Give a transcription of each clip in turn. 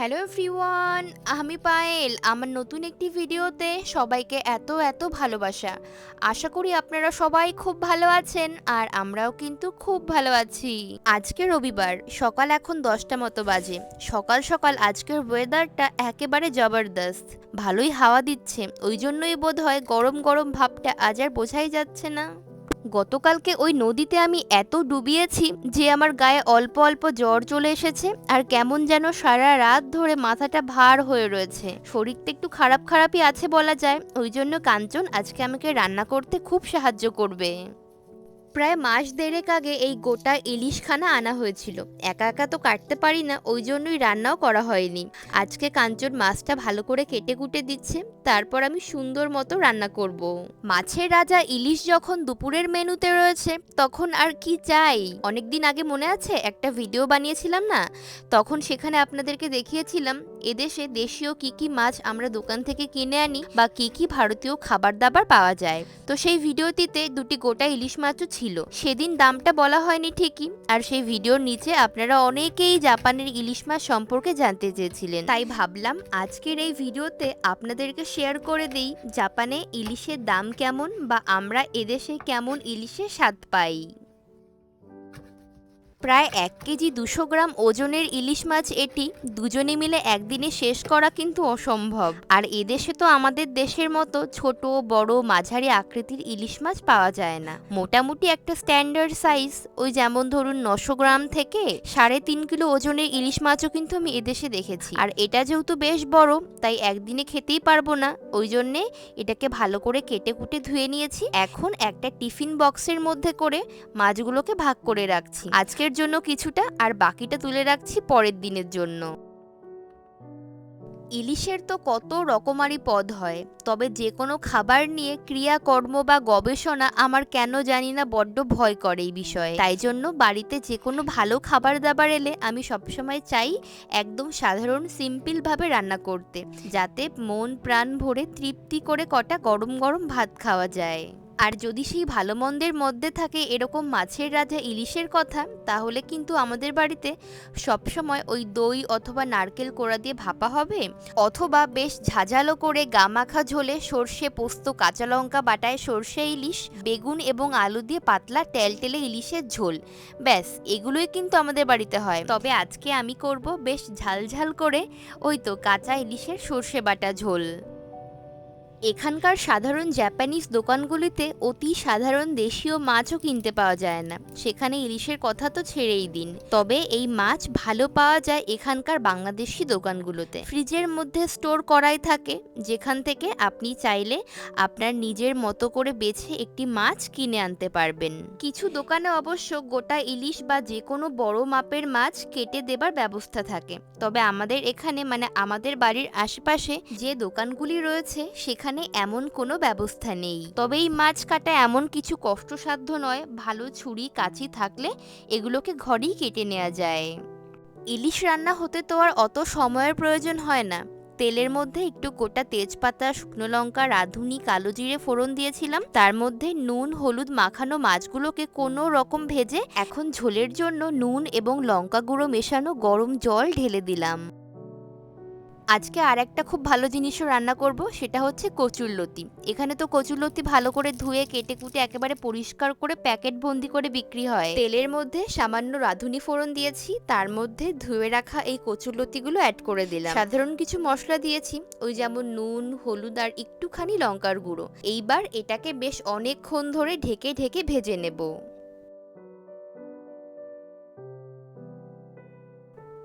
Hello everyone, আমি পায়েল। আমার নতুন একটি ভিডিওতে সবাইকে এত এত ভালোবাসা। আশা করি আপনারা সবাই খুব ভালো আছেন আর আমরাও কিন্তু খুব ভালো আছি। আজকে রবিবার, সকাল এখন দশটা মতো বাজে। সকাল সকাল আজকের ওয়েদারটা একেবারে জবরদস্ত। ভালোই হাওয়া দিচ্ছে ওই জন্যই বোধ হয় গরম গরম ভাবটা আজ আর বোঝাই যাচ্ছে না। গতকালকে ওই নদীতে আমি এত ডুবিয়েছি যে আমার গায়ে অল্প অল্প জ্বর চলে এসেছে আর কেমন যেন সারা রাত ধরে মাথাটা ভার হয়ে রয়েছে। শরীরটা একটু খারাপ খারাপই আছে বলা যায়। ওই জন্য কাঞ্চন আজকে আমাকে রান্না করতে খুব সাহায্য করবে। প্রায় মাস দেড়েক আগে এই গোটা ইলিশখানা আনা হয়েছিল। একা একা তো কাটতে পারি না, ওই জন্যই রান্নাও করা হয়নি। আজকে কাঞ্চন মাছটা ভালো করে কেটে কুটে দিচ্ছে, তারপর আমি সুন্দর মতো রান্না করব। মাছের রাজা ইলিশ যখন দুপুরের মেনুতে রয়েছে, তখন আর কি চাই? অনেকদিন আগে মনে আছে, একটা ভিডিও বানিয়েছিলাম না? তখন সেখানে আপনাদেরকে দেখিয়েছিলাম এদেশে দেশীয় কি কি মাছ আমরা দোকান থেকে কিনে আনি বা কি কি ভারতীয় খাবার দাবার পাওয়া যায়। তো সেই ভিডিওটিতে দুটি গোটা ইলিশ মাছও ছিল। সেদিন দামটা বলা হয়নি ঠিকই, আর সেই ভিডিওর নিচে আপনারা অনেকেই জাপানের ইলিশ মাছ সম্পর্কে জানতে চেয়েছিলেন। তাই ভাবলাম আজকের এই ভিডিওতে আপনাদেরকে শেয়ার করে দেই জাপানে ইলিশের দাম কেমন বা আমরা এদেশে কেমন ইলিশের স্বাদ পাই। প্রায় এক কেজি দুশো গ্রাম ওজনের ইলিশ মাছ এটি দুজনে মিলে একদিনে শেষ করা কিন্তু অসম্ভব। আর এদেশে তো আমাদের দেশের মতো ছোট, বড়, মাঝারি আকৃতির ইলিশ মাছ পাওয়া যায় না। মোটামুটি একটা স্ট্যান্ডার্ড সাইজ, ওই যেমন ধরুন নশো গ্রাম থেকে সাড়ে তিন কিলো ওজনের ইলিশ মাছও কিন্তু আমি এদেশে দেখেছি। আর এটা যেহেতু বেশ বড়, তাই একদিনে খেতেই পারব না, ওই জন্যে এটাকে ভালো করে কেটে কুটে ধুয়ে নিয়েছি। এখন একটা টিফিন বক্সের মধ্যে করে মাছগুলোকে ভাগ করে রাখছি। আজকের জন্য কিছুটা আর বাকিটা তুলে রাখছি পরের দিনের জন্য। ইলিশের তো কত রকমারি পদ হয়, তবে যে কোনো খাবার নিয়ে ক্রিয়াকর্ম বা গবেষণা আমার কেন জানি না বড্ড ভয় করে এই বিষয়ে। তাই জন্য বাড়িতে যে কোনো ভালো খাবার দাবার এলে আমি সবসময় চাই একদম সাধারণ, সিম্পলভাবে রান্না করতে, যাতে মন প্রাণ ভরে তৃপ্তি করে কটা গরম গরম ভাত খাওয়া যায়। আর যদি সেই ভালো মন্দের মধ্যে থাকে এরকম মাছের রাজা ইলিশের কথা, তাহলে কিন্তু আমাদের বাড়িতে সবসময় ওই দই অথবা নারকেল কোড়া দিয়ে ভাপা হবে। অথবা বেশ ঝাঁঝালো করে গামাখা ঝোলে সর্ষে পোস্ত, কাঁচা লঙ্কা বাটায় সর্ষে ইলিশ, বেগুন এবং আলু দিয়ে পাতলা টেলটেলে ইলিশের ঝোল। ব্যাস, এগুলোই কিন্তু আমাদের বাড়িতে হয়। তবে আজকে আমি করব বেশ ঝালঝাল করে ওই তো কাঁচা ইলিশের সর্ষে বাটা ঝোল। এখানকার সাধারণ জাপানিজ দোকানগুলিতে অতি সাধারণ দেশীয় মাছও কিনতে পাওয়া যায় না। সেখানে ইলিশের কথা তো ছেড়েই দিন। তবে এই মাছ ভালো পাওয়া যায় এখানকার বাংলাদেশি দোকানগুলোতে। ফ্রিজের মধ্যে স্টোর করাই থাকে। যেখান থেকে আপনি চাইলে আপনার নিজের মতো করে বেছে একটি মাছ কিনে আনতে পারবেন। কিছু দোকানে অবশ্য গোটা ইলিশ বা যে কোনো বড় মাপের মাছ কেটে দেবার ব্যবস্থা থাকে। তবে আমাদের এখানে মানে আমাদের বাড়ির আশেপাশে যে দোকানগুলি রয়েছে, সেখানে এখানে এমন কোনো ব্যবস্থা নেই। তবে এই মাছ কাটা এমন কিছু কষ্টসাধ্য নয়, ভালো ছুরি, কাঁচি থাকলে এগুলোকে ঘরেই কেটে নেওয়া যায়। ইলিশ রান্না হতে তো আর অত সময়ের প্রয়োজন হয় না। তেলের মধ্যে একটু গোটা তেজপাতা, শুকনো লঙ্কা, রাঁধুনি, কালো জিরে ফোড়ন দিয়েছিলাম। তার মধ্যে নুন, হলুদ মাখানো মাছগুলোকে কোনো রকম ভেজে এখন ঝোলের জন্য নুন এবং লঙ্কা গুঁড়ো মেশানো গরম জল ঢেলে দিলাম। আজকে আর একটা খুব ভালো জিনিসও রান্না করব, সেটা হচ্ছে কচুরলতি এখানে তো কচুরলতি ভালো করে ধুয়ে কেটে কুটে একেবারে পরিষ্কার করে প্যাকেট বন্দি করে বিক্রি হয়। তেলের মধ্যে সামান্য রাঁধুনি ফোড়ন দিয়েছি, তার মধ্যে ধুয়ে রাখা এই কচুরলতিগুলো অ্যাড করে দিলাম। সাধারণ কিছু মশলা দিয়েছি, ওই যেমন নুন, হলুদ আর একটুখানি লঙ্কার গুঁড়ো। এইবার এটাকে বেশ অনেকক্ষণ ধরে ঢেকে ঢেকে ভেজে নেব।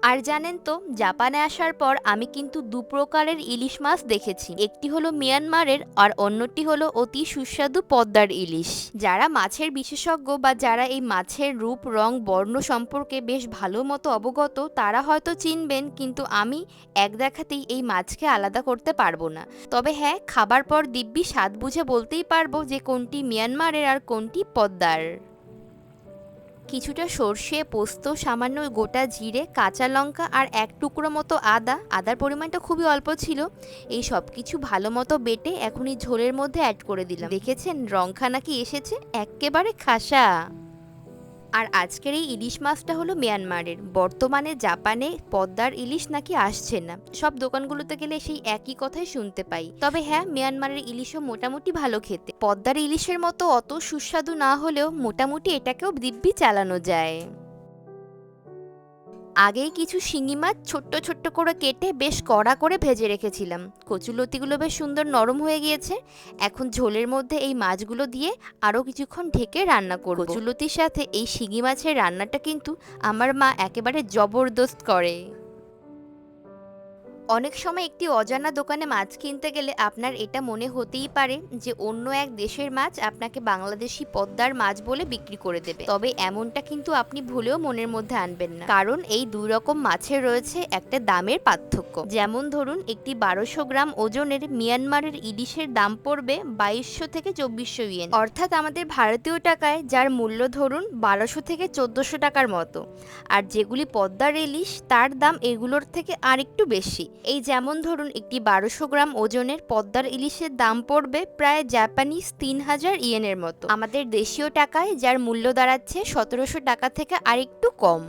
আর জানেন তো, জাপানে আসার পর আমি কিন্তু দু প্রকারের ইলিশ মাছ দেখেছি। একটি হলো মিয়ানমারের আর অন্যটি হলো অতি সুস্বাদু পদ্মার ইলিশ। যারা মাছের বিশেষজ্ঞ বা যারা এই মাছের রূপ, রং, বর্ণ সম্পর্কে বেশ ভালো মতো অবগত, তারা হয়তো চিনবেন, কিন্তু আমি এক দেখাতেই এই মাছকে আলাদা করতে পারব না। তবে হ্যাঁ খাবার পর দিব্যি স্বাদ বুঝে বলতেই পারব যে কোনটি মিয়ানমারের আর কোনটি পদ্মার। কিছুটা সর্ষে, পোস্ত, সামান্য গোটা জিরে, কাঁচা লঙ্কা আর এক টুকরো মতো আদা। আদার পরিমাণটা খুবই অল্প ছিল। এই সব কিছু ভালো মতো বেটে এখনই ঝোলের মধ্যে অ্যাড করে দিলাম। দেখেছেন? রংখা নাকি এসেছে? একেবারে খাসা! আর আজকের এই ইলিশ মাছটা হলো মিয়ানমারের। বর্তমানে জাপানে পদ্মার ইলিশ নাকি আসছে না। সব দোকানগুলোতে গেলে সেই একই কথাই শুনতে পাই। তবে হ্যাঁ মিয়ানমারের ইলিশও মোটামুটি ভালো খেতে। পদ্মার ইলিশের মতো অত সুস্বাদু না হলেও মোটামুটি এটাকেও দিব্যি চালানো যায়। আগেই কিছু শিঙি মাছ ছোট্ট ছোট্ট করে কেটে বেশ কড়া করে ভেজে রেখেছিলাম। কচুলতিগুলো বেশ সুন্দর নরম হয়ে গিয়েছে। এখন ঝোলের মধ্যে এই মাছগুলো দিয়ে আরও কিছুক্ষণ ঢেকে রান্না করব। কচুলতির সাথে এই শিঙি মাছের রান্নাটা কিন্তু আমার মা একেবারে জবরদস্ত করে। অনেক সময় একটি অজানা দোকানে মাছ কিনতে গেলে আপনার এটা মনে হতেই পারে যে অন্য এক দেশের মাছ আপনাকে বাংলাদেশি পদ্মার মাছ বলে বিক্রি করে দেবে। তবে এমনটা কিন্তু আপনি ভুলেও মনের মধ্যে আনবেন না। কারণ এই দুই রকম মাছের রয়েছে একটা দামের পার্থক্য। যেমন ধরুন, একটি বারোশো গ্রাম ওজনের মিয়ানমারের ইলিশের দাম পড়বে বাইশশো থেকে চব্বিশশো ইয়েন। অর্থাৎ আমাদের ভারতীয় টাকায় যার মূল্য ধরুন বারোশো থেকে চোদ্দশো টাকার মতো। আর যেগুলি পদ্মার ইলিশ, তার দাম এগুলোর থেকে আরেকটু বেশি। এই যেমন ধরুন একটি বারোশো গ্রাম ওজনের পদ্মার ইলিশের দাম পড়বে প্রায় জাপানিজ তিন হাজার ইয়েনের মতো। আমাদের দেশীয় টাকায় যার মূল্য দাঁড়াচ্ছে সতেরোশো টাকা থেকে আরেকটু কম।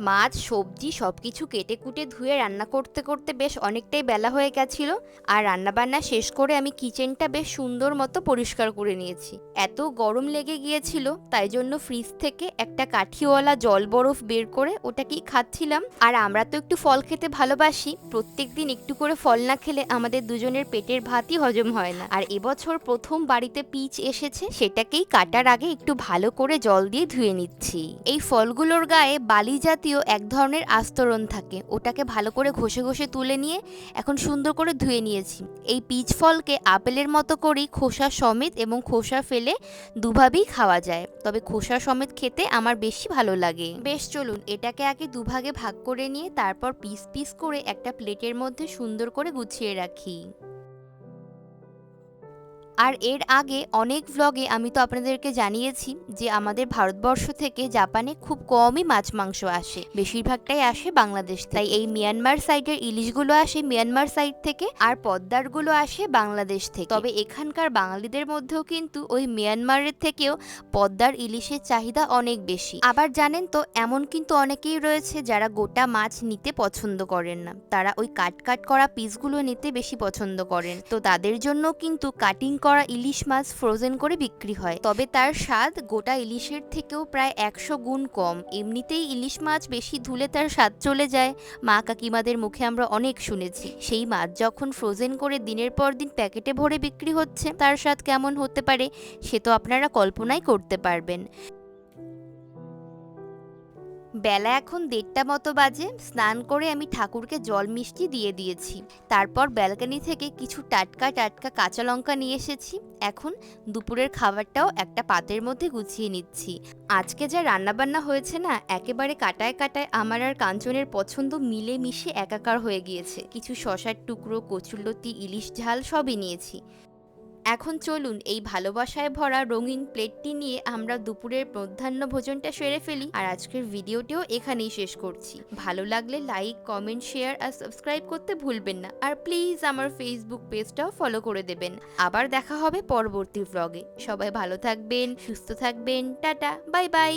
মাছ, সবজি সব কিছু কেটে কুটে ধুয়ে রান্না করতে করতে বেশ অনেকটাই বেলা হয়ে গেছিল আর রান্নাবান্না শেষ করে আমি কিচেনটা বেশ সুন্দর মতো পরিষ্কার করে নিয়েছি। এত গরম লেগে গিয়েছিল, তাই জন্য ফ্রিজ থেকে একটা কাঠিওয়ালা জল বরফ বের করে ওটাকেই খাচ্ছিলাম। আর আমরা তো একটু ফল খেতে ভালোবাসি, প্রত্যেক দিন একটু করে ফল না খেলে আমাদের দুজনের পেটের ভাতই হজম হয় না। আর এবছর প্রথম বাড়িতে পিচ এসেছে, সেটাকেই কাটার আগে একটু ভালো করে জল দিয়ে ধুয়ে নিচ্ছি। এই ফলগুলোর গায়ে বালি জাতীয় এক ধরনের আস্তরণ থাকে। ওটাকে ভালো করে ঘষে ঘষে তুলে নিয়ে এখন সুন্দর করে ধুয়ে নিয়েছি। এই পিচ ফলকে আপেলের মতো করেই খোসা সমেত এবং খোসা ফেলে দুভাবেই খাওয়া যায়। তবে খোসা সমেত খেতে আমার বেশি ভালো লাগে। বেশ, চলুন এটাকে আগে দুভাগে ভাগ করে নিয়ে তারপর পিস পিস করে একটা প্লেটের মধ্যে সুন্দর করে গুছিয়ে রাখি। আর এর আগে অনেক ভ্লগে আমি তো আপনাদেরকে জানিয়েছি যে আমাদের ভারতবর্ষ থেকে জাপানে খুব কমই মাছ, মাংস আসে। বেশিরভাগটাই আসে বাংলাদেশ। তাই এই মিয়ানমার সাইডের ইলিশগুলো আসে মিয়ানমার সাইড থেকে আর পদ্মারগুলো আসে বাংলাদেশ থেকে। তবে এখানকার বাঙালিদের মধ্যেও কিন্তু ওই মিয়ানমারের থেকেও পদ্মার ইলিশের চাহিদা অনেক বেশি। আবার জানেন তো, এমন কিন্তু অনেকেই রয়েছে যারা গোটা মাছ নিতে পছন্দ করেন না। তারা ওই কাট কাট করা পিসগুলো নিতে বেশি পছন্দ করেন। তো তাদের জন্য কিন্তু কাটিং করা ইলিশ মাছ ফ্রোজেন করে বিক্রি হয়। তবে তার স্বাদ গোটা ইলিশের থেকেও প্রায় একশো গুণ কম। এমনিতেই ইলিশ মাছ বেশি ধুলে তার স্বাদ চলে যায়। মা কাকিমাদের মুখে আমরা অনেক শুনেছি, সেই মাছ যখন ফ্রোজেন করে দিনের পর দিন প্যাকেটে ভরে বিক্রি হচ্ছে, তার স্বাদ কেমন হতে পারে সে তো আপনারা কল্পনাই করতে পারবেন। বেলা এখন দেড়টা মতো বাজে, স্নান করে আমি ঠাকুরকে জল মিষ্টি দিয়ে দিয়েছি। তারপর ব্যালকানি থেকে কিছু টাটকা টাটকা কাঁচা লঙ্কা নিয়ে এসেছি। এখন দুপুরের খাবারটাও একটা পাতের মধ্যে গুছিয়ে নিচ্ছি। আজকে যা রান্নাবান্না হয়েছে না, একেবারে কাটায় কাটায় আমার আর কাঞ্চনের পছন্দ মিলে মিশে একাকার হয়ে গিয়েছে। কিছু শশার টুকরো, কচুরলতি, ইলিশ ঝাল সবই নিয়েছি। এখন চলুন এই ভালোবাসায় ভরা রঙিন প্লেটটি নিয়ে আমরা দুপুরের মধ্যাহ্ন ভোজনটা সেরে ফেলি। আর আজকের ভিডিওটিও এখানেই শেষ করছি। ভালো লাগলে লাইক, কমেন্ট, শেয়ার আর সাবস্ক্রাইব করতে ভুলবেন না। আর প্লিজ আমার ফেসবুক পেজটাও ফলো করে দেবেন। আবার দেখা হবে পরবর্তী ভ্লগে সবাই ভালো থাকবেন, সুস্থ থাকবেন। Tata, bye bye.